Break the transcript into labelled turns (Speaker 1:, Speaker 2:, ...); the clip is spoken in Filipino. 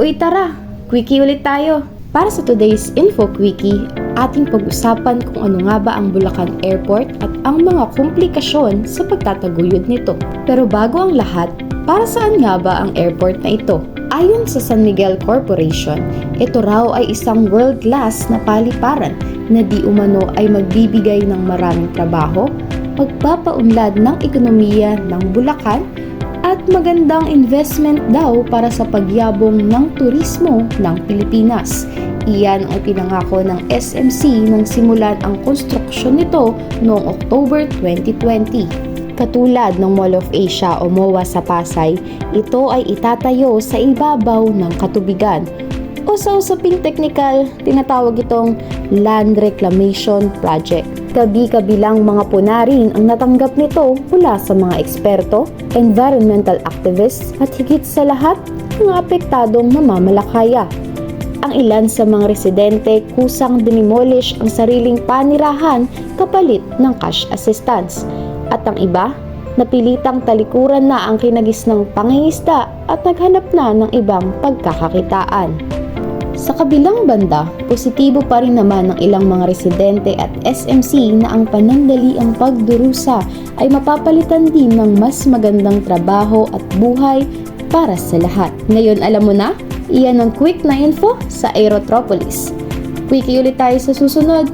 Speaker 1: Uy tara, quickie ulit tayo. Para sa today's Info Quickie, ating pag-usapan kung ano nga ba ang Bulacan Airport at ang mga komplikasyon sa pagtataguyod nito. Pero bago ang lahat, para saan nga ba ang airport na ito? Ayon sa San Miguel Corporation, ito raw ay isang world-class na paliparan na di umano ay magbibigay ng maraming trabaho, pagpapaunlad ng ekonomiya ng Bulacan magandang investment daw para sa pagyabong ng turismo ng Pilipinas. Iyan ang pinangako ng SMC nang simulan ang konstruksyon nito noong October 2020. Katulad ng Mall of Asia o MOA sa Pasay, ito ay itatayo sa ibabaw ng katubigan o sa usaping technical, tinatawag itong Land Reclamation Project. Kabi-kabilang mga punarin ang natanggap nito mula sa mga eksperto, environmental activists at higit sa lahat, mga apektadong namamalakaya. Ang ilan sa mga residente kusang dinimolish ang sariling panirahan kapalit ng cash assistance. At ang iba, napilitang talikuran na ang kinagis ng pangingisda at naghanap na ng ibang pagkakakitaan. Sa kabilang banda, positibo pa rin naman ng ilang mga residente at SMC na ang panandaliang pagdurusa ay mapapalitan din ng mas magandang trabaho at buhay para sa lahat. Ngayon alam mo na, iyan ang quick na info sa Aerotropolis. Quickie ulit tayo sa susunod.